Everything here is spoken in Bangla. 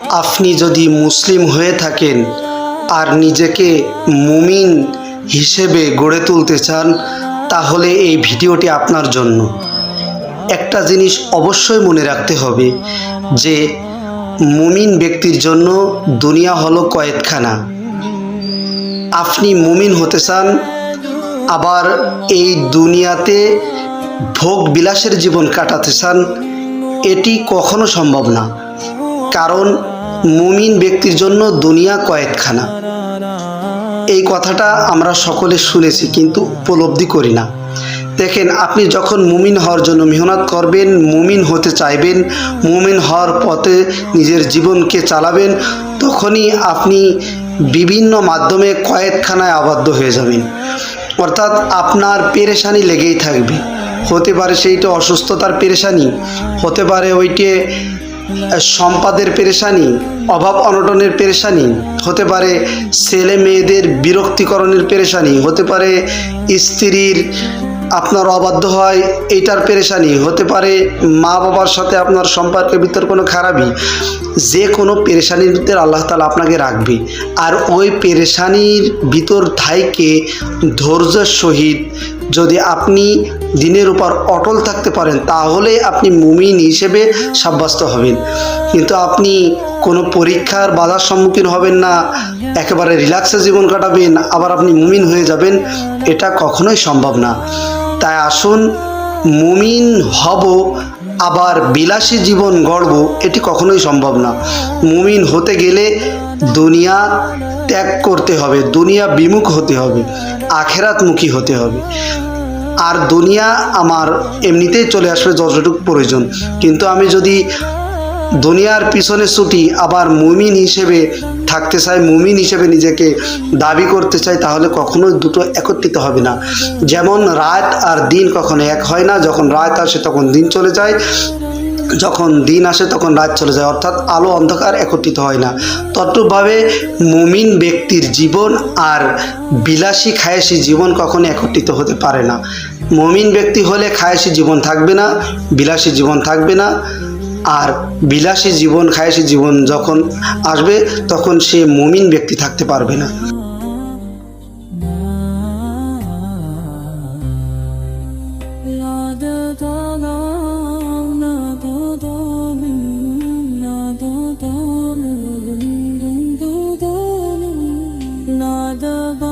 আপনি যদি মুসলিম হয়ে থাকেন আর নিজেকে মুমিন হিসেবে গড়ে তুলতে চান, তাহলে এই ভিডিওটি আপনার জন্য। একটা জিনিস অবশ্যই মনে রাখতে হবে যে, মুমিন ব্যক্তির জন্য দুনিয়া হলো কয়েকখানা। আপনি মুমিন হতে চান, আবার এই দুনিয়াতে ভোগ বিলাসের জীবন কাটাতে চান, এটি কখনো সম্ভব না। কারণ মুমিন ব্যক্তির জন্য দুনিয়া কয়েকখানা। এই কথাটা আমরা সকলে শুনেছি, কিন্তু উপলব্ধি করি না। দেখেন, আপনি যখন মুমিন হওয়ার জন্য মেহনত করবেন, মুমিন হতে চাইবেন, মুমিন হওয়ার পথে নিজের জীবনকে চালাবেন, তখনই আপনি বিভিন্ন মাধ্যমে কয়েকখানায় আবদ্ধ হয়ে যাবেন। অর্থাৎ আপনার পেরেশানি লেগেই থাকবে। হতে পারে সেইটা অসুস্থতার পেরেশানি, হতে পারে ওইটে সম্পাদের পেরেশানি অভাব অনটনের পেরেশানি হতে পারে ছেলে মেয়েদের বিরক্তিকরণের পেরেশানি হতে পারে স্ত্রীর আপনার অবাধ্য হয়, এইটার পেরেশানি। হতে পারে মা বাবার সাথে আপনার সম্পর্কের ভিতর কোনো খারাপই। যে কোনো পেরেশানির ভিতরে আল্লাহ তালা আপনাকে রাখবে। আর ওই পেরেশানির ভিতর থাইকে ধৈর্যের সহিত যদি আপনি দিনের উপর অটল থাকতে পারেন, তাহলে আপনি মুমিন হিসেবে সাব্যস্ত হবেন। কিন্তু আপনি কোনো পরীক্ষার বাধার সম্মুখীন হবেন না। একেবারে রিল্যাক্সে জীবন কাটাবেন, আবার আপনি মুমিন হয়ে যাবেন, এটা কখনোই সম্ভব না। তাই আসুন, মুমিন হব, আবার বিলাসী জীবন গড়ব, এটি কখনোই সম্ভব না। মুমিন হতে গেলে দুনিয়া ত্যাগ করতে হবে, দুনিয়া বিমুখ হতে হবে, আখেরাতমুখী হতে হবে। আর দুনিয়া আমার এমনিতেই চলে আসবে যতটুকু প্রয়োজন। কিন্তু আমি যদি দুনিয়ার পিছনে ছুটি আবার মুমিন হিসেবে থাকতে চাই মুমিন হিসেবে নিজেকে দাবি করতে চাই তাহলে কখনোই দুটো একত্রিত হবে না। যেমন রাত আর দিন কখনো এক হয় না, যখন রাত আসে তখন দিন চলে যায়, যখন দিন আসে তখন রাত চলে যায়, অর্থাৎ আলো অন্ধকার একত্রিত হয় না। তদ্রূপভাবে মুমিন ব্যক্তির জীবন আর বিলাসী খায়াসী জীবন কখনো একত্রিত হতে পারে না। মুমিন ব্যক্তি হলে খায়াসী জীবন থাকবে না, বিলাসী জীবন থাকবে না। আর বিলাসী জীবন খায়াসী জীবন যখন আসবে, তখন সে মুমিন ব্যক্তি থাকতে পারবে না। the